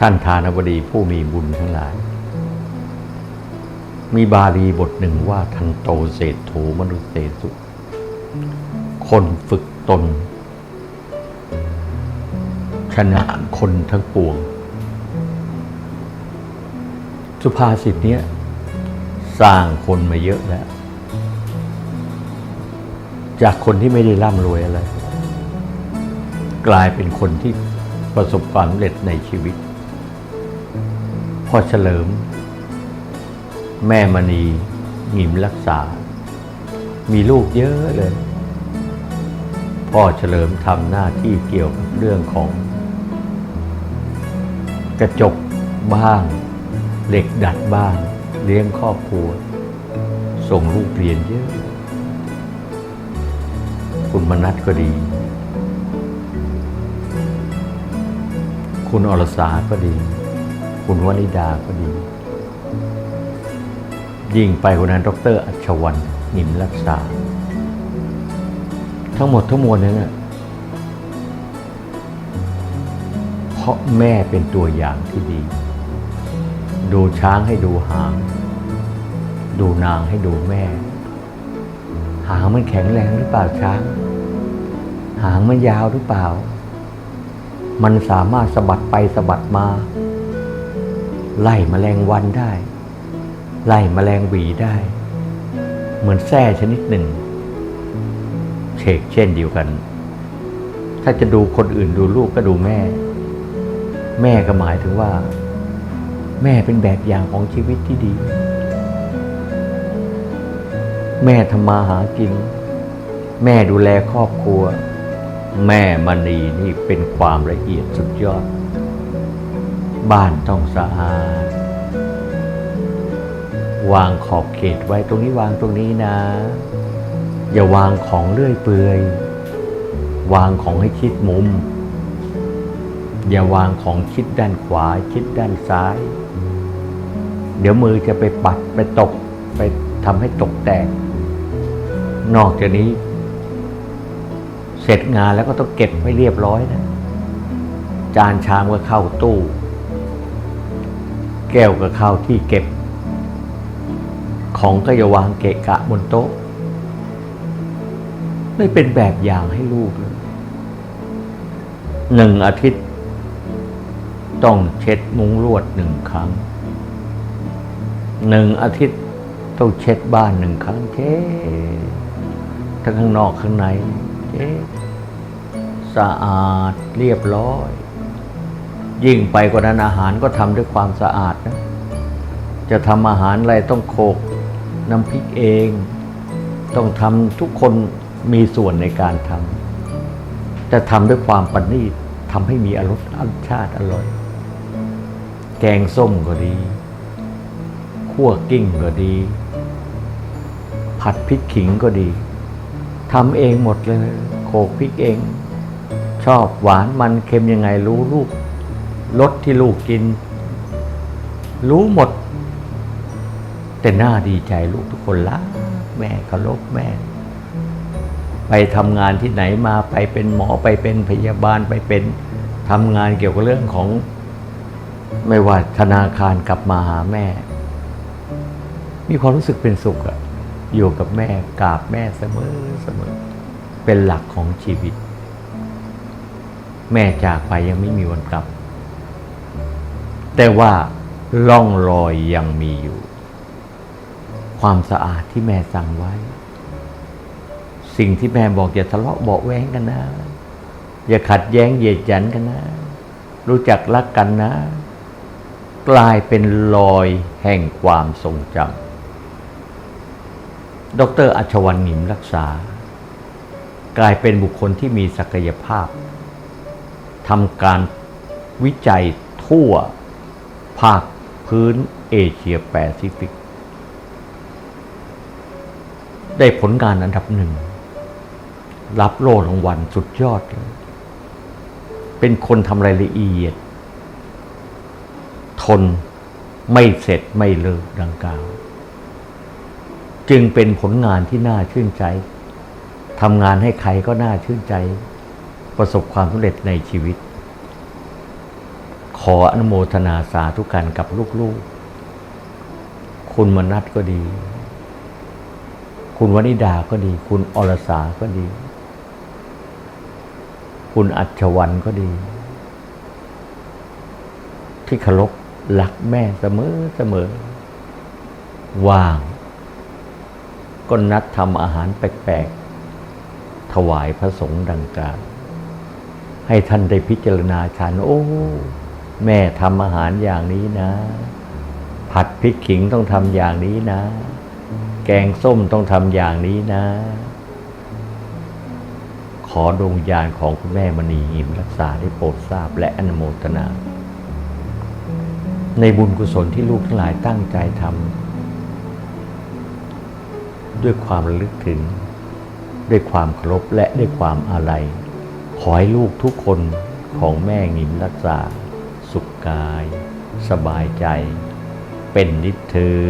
ท่านทานบดีผู้มีบุญทั้งหลาย มีบาลีบทหนึ่งว่าทันโตเศรษฐูมนุษย์เสสุ คนฝึกตน ชนะคนทั้งปวง สุภาษิตเนี้ยสร้างคนมาเยอะแล้ว จากคนที่ไม่ได้ร่ำรวยอะไร กลายเป็นคนที่ประสบความสำเร็จในชีวิต พ่อเฉลิม แม่มณีหงิมรักษา มีลูกเยอะเลย พ่อเฉลิมทำหน้าที่เกี่ยวกับเรื่องของ กระจกบ้างเหล็กดัดบ้าง เลี้ยงครอบครัว ส่งลูกเรียนเยอะ คุณมนัทก็ดี คุณอรสาก็ดี คุณวนิดาก็ดี ยิ่งไปคนนั้นดรอัชวันนิมรักษา ทั้งหมดทั้งมวลนั้นเพราะแม่เป็นตัวอย่างที่ดี ดูช้างให้ดูหาง ดูนางให้ดูแม่ หางมันแข็งแรงหรือเปล่าช้าง หางมันยาวหรือเปล่า มันสามารถสะบัดไปสะบัดมา ไล่แมลงวันได้ ไล่แมลงหวีได้ เหมือนแส้ชนิดหนึ่งเชกเช่นเดียวกัน ถ้าจะดูคนอื่นดูลูกก็ดูแม่ แม่ก็หมายถึงว่า แม่เป็นแบบอย่างของชีวิตที่ดี แม่ทำมาหากิน แม่ดูแลครอบครัว แม่มณีนี่เป็นความละเอียดสุดยอด บ้านต้องสะอาด วางขอบเขตไว้ตรงนี้วางตรงนี้นะ อย่าวางของเลื่อยเปื่อย วางของให้ชิดมุม อย่าวางของชิดด้านขวาชิดด้านซ้าย เดี๋ยวมือจะไปปัดไปตกไปทำให้ตกแตก นอกจากนี้ เสร็จงานแล้วก็ต้องเก็บไว้เรียบร้อยนะจานชามก็เข้าตู้ แก้วก็เข้าวที่เก็บ ของก็อย่าวางเกะกะบนโต๊ะ ไม่เป็นแบบอย่างให้ลูกเลยหนึ่งอาทิตย์ ต้องเช็ดมุ้งลวดหนึ่งครั้งหนึ่งอาทิตย์ต้องเช็ดบ้านหนึ่งครั้งเช็ดทั้งข้างนอกข้างในเช็ดสะอาดเรียบร้อย ยิ่งไปกว่านั้นอาหารก็ทำด้วยความสะอาดนะจะทำอาหารอะไรต้องโขกน้ำพริกเอง ต้องทำทุกคนมีส่วนในการทำจะทำด้วยความประณีตทำให้มีอรสรสชาติอร่อย แกงส้มก็ดีคั่วกิ้งก็ดี ผัดพริกขิงก็ดีทำเองหมดเลยโขกพริกเอง ชอบหวานมันเค็มยังไงรู้ลูก รสที่ลูกกิน รู้หมด แต่น่าดีใจลูกทุกคนละแม่เคารพแม่ ไปทำงานที่ไหนมาไปเป็นหมอไปเป็นพยาบาลไปเป็นทำงานเกี่ยวกับเรื่องของ ไม่ว่าธนาคารกลับมาหาแม่ มีความรู้สึกเป็นสุขอะอยู่กับแม่กราบแม่เสมอเสมอ เป็นหลักของชีวิต แม่จากไปยังไม่มีวันกลับ แต่ว่าล่องรอยยังมีอยู่ ความสะอาดที่แม่สั่งไว้ สิ่งที่แม่บอกอย่าทะเลาะเบาะแว้งกันนะ อย่าขัดแย้งเหยียดหยันกันนะ รู้จักรักกันนะ กลายเป็นรอยแห่งความทรงจำดรอัชวันหนิมรักษา กลายเป็นบุคคลที่มีศักยภาพทำการวิจัยทั่ว ภาคพื้นเอเชียแปซิฟิก ได้ผลงานอันดับหนึ่ง รับโล่รางวัลสุดยอดเลยเป็นคนทำรายละเอียด ทนไม่เสร็จไม่เลิกดังกล่าว จึงเป็นผลงานที่น่าชื่นใจทำงานให้ใครก็น่าชื่นใจ ประสบความสำเร็จในชีวิต ออนุโมทนาสาธุการกับลูกๆ คุณมนัทก็ดี คุณวนิดาก็ดี คุณอรสาก็ดี คุณอัจวันก็ดี ที่เคารพรักแม่เสมอเสมอ ว่าง ก็นัดทำอาหารแปลกๆ ถวายพระสงฆ์ดังกล่าวให้ท่านได้พิจารณาชันโอ้ แม่ทำอาหารอย่างนี้นะ ผัดพริกขิงต้องทำอย่างนี้นะ แกงส้มต้องทำอย่างนี้นะ ขอดวงวิญญาณของคุณแม่มณีหิมรักษาได้โปรดทราบและอนโมทนา ในบุญกุศลที่ลูกทั้งหลายตั้งใจทำด้วยความระลึกถึง ด้วยความเคารพและด้วยความอาลัยขอให้ลูกทุกคนของแม่หิมรักษา สุขกาย สบายใจ เป็นนิจเธอ